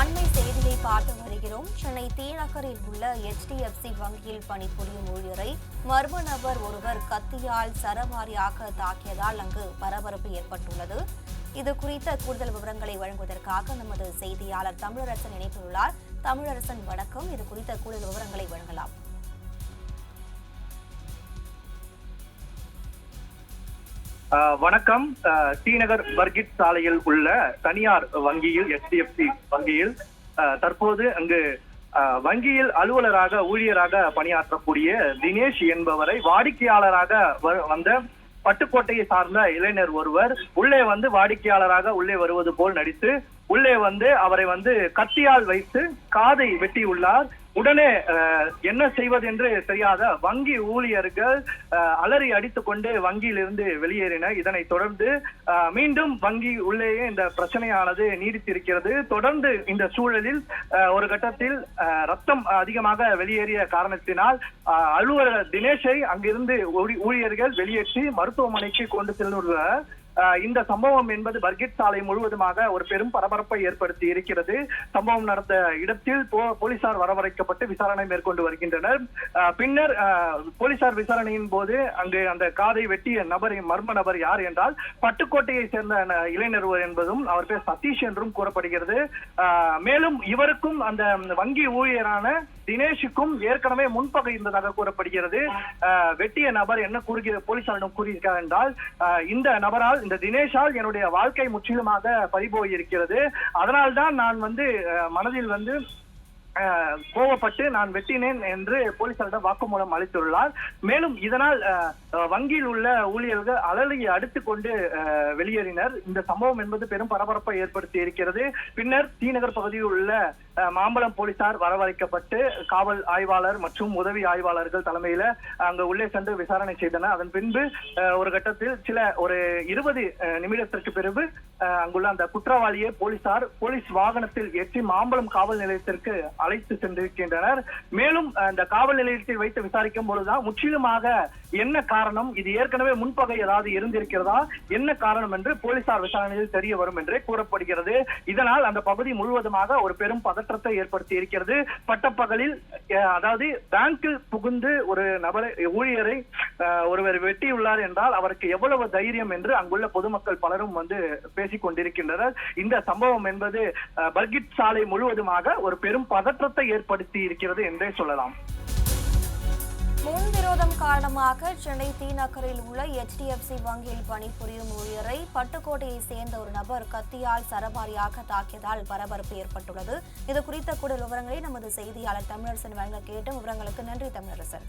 அண்மை செய்தியை பார்த்து வருகிறோம். சென்னை தீநகரில் உள்ள எச்டிஎஃப்சி வங்கியில் பணிபுரியும் ஊழியரை மர்ம நபர் ஒருவர் கத்தியால் சரமாரியாக தாக்கியதால் அங்கு பரபரப்பு ஏற்பட்டுள்ளது. இது குறித்த கூடுதல் விவரங்களை வழங்குவதற்காக நமது செய்தியாளர் தமிழரசன் இணைத்துள்ளார். தமிழரசன் வணக்கம். இது குறித்த கூடுதல் விவரங்களை வழங்கலாம். வணக்கம். ஸ்ரீநகர் டி நகர் பர்கிட் சாலையில் உள்ள தனியார் வங்கியில் எச்டிஎஃப்சி வங்கியில் தற்போது அங்கு வங்கியில் அலுவலராக ஊழியராக பணியாற்றக்கூடிய தினேஷ் என்பவரை வாடிக்கையாளராக வ- வந்த பட்டுக்கோட்டையை சார்ந்த இளைஞர் ஒருவர் உள்ளே வந்து வாடிக்கையாளராக உள்ளே வருவது போல் நடித்து உள்ளே வந்து அவரை வந்து கத்தியால் வைத்து காதை வெட்டியுள்ளார். உடனே அஹ், என்ன செய்வது என்று தெரியாத வங்கி ஊழியர்கள் அஹ், அலறி அடித்துக்கொண்டு வங்கியிலிருந்து வெளியேறினர் இதனை தொடர்ந்து அஹ், மீண்டும் வங்கி உள்ளேயே இந்த பிரச்சனையானது நீடித்திருக்கிறது. தொடர்ந்து இந்த சூழலில் அஹ், ஒரு கட்டத்தில் அஹ், ரத்தம் அதிகமாக வெளியேறிய காரணத்தினால் அஹ், அலுவலர் தினேஷை அங்கிருந்து ஊழியர்கள் வெளியேற்றி மருத்துவமனைக்கு கொண்டு செல்லுள்ளனர் இந்த சம்பவம் என்பது பர்கிட் சாலை முழுவதுமாக ஒரு பெரும் பரபரப்பை ஏற்படுத்தி இருக்கிறது. சம்பவம் நடந்த இடத்தில் போ- போலீசார் வரவழைக்கப்பட்டு விசாரணை மேற்கொண்டு வருகின்றனர். பின்னர் போலீசார் விசாரணையின் போது அங்கு அந்த காதை வெட்டிய நபர் மர்ம நபர் யார் என்றால் பட்டுக்கோட்டையை சேர்ந்த இளைஞர் என்பதும் அவர் பேர் சதீஷ் என்றும் கூறப்படுகிறது. ஆஹ் மேலும் இவருக்கும் அந்த வங்கி ஊழியரான தினேஷுக்கும் ஏற்கனவே முன்பகை இருந்ததாக கூறப்படுகிறது. ஆஹ் வெட்டிய நபர் என்ன கூறுகிற போலீசாரிடம் கூறியிருக்கிறார் என்றால் இந்த நபரால் இந்த தினேஷால் என்னுடைய வாழ்க்கை முற்றிலுமாக பறிபோய் இருக்கிறது அதனால்தான் நான் வந்து மனதில் வந்து கோவப்பட்டு நான் வெட்டினேன் என்று போலீசாரிடம் வாக்குமூலம் அளித்துள்ளார். மேலும் இதனால் வங்கியில் உள்ள ஊழியர்கள் அலறி அடுத்து கொண்டு வெளியேறினர். இந்த சம்பவம் என்பது பெரும் பரபரப்பை ஏற்படுத்தி இருக்கிறது. பின்னர் தீநகர் பகுதியில் உள்ள மாம்பலம் போலீசார் வரவழைக்கப்பட்டு காவல் ஆய்வாளர் மற்றும் உதவி ஆய்வாளர்கள் தலைமையில அங்கு உள்ளே சென்று விசாரணை செய்தனர். அதன் பின்பு ஒரு கட்டத்தில் சில ஒரு இருபது நிமிடத்திற்கு பிறகு அங்குள்ள அந்த குற்றவாளியை போலீசார் போலீஸ் வாகனத்தில் ஏற்றி மாம்பலம் காவல் நிலையத்திற்கு அழைத்து சென்றிருக்கின்றனர். மேலும் அந்த காவல் நிலையத்தில் வைத்து விசாரிக்கும் பொழுதுதான் முற்றிலுமாக என்ன காரணம் இது ஏற்கனவே முன்பகை ஏதாவது இருந்திருக்கிறதா என்ன காரணம் என்று போலீசார் விசாரணையில் தெரிய வரும் என்றே கூறப்படுகிறது. இதனால் அந்த பகுதி முழுவதுமாக ஒரு பெரும் பதற்றம் பதற்றத்தை ஏற்படுத்தி இருக்கிறது. பட்டப்பகலில் அதாவது பேங்கில் புகுந்து ஒரு நபரை ஊழியரை ஒருவர் வெட்டியுள்ளார் என்றால் அவருக்கு எவ்வளவு தைரியம் என்று அங்குள்ள பொதுமக்கள் பலரும் வந்து பேசிக் கொண்டிருக்கின்றனர். இந்த சம்பவம் என்பது பல்கிட் பர்கிட் சாலை முழுவதுமாக ஒரு பெரும் பதற்றத்தை ஏற்படுத்தி இருக்கிறது என்றே சொல்லலாம். விரோதம் காரணமாக சென்னை தீநகரில் உள்ள ஹெச்டிஎஃப்சி வங்கியில் பணிபுரியும் ஊழியரை பட்டுக்கோட்டையை சேர்ந்த ஒரு நபர் கத்தியால் சரமாரியாக தாக்கியதால் பரபரப்பு ஏற்பட்டுள்ளது. இது குறித்த கூடுதல் விவரங்களை நமது செய்தியாளர் தமிழரசன் வழங்க கேட்டு விவரங்களுக்கு நன்றி தமிழரசன்.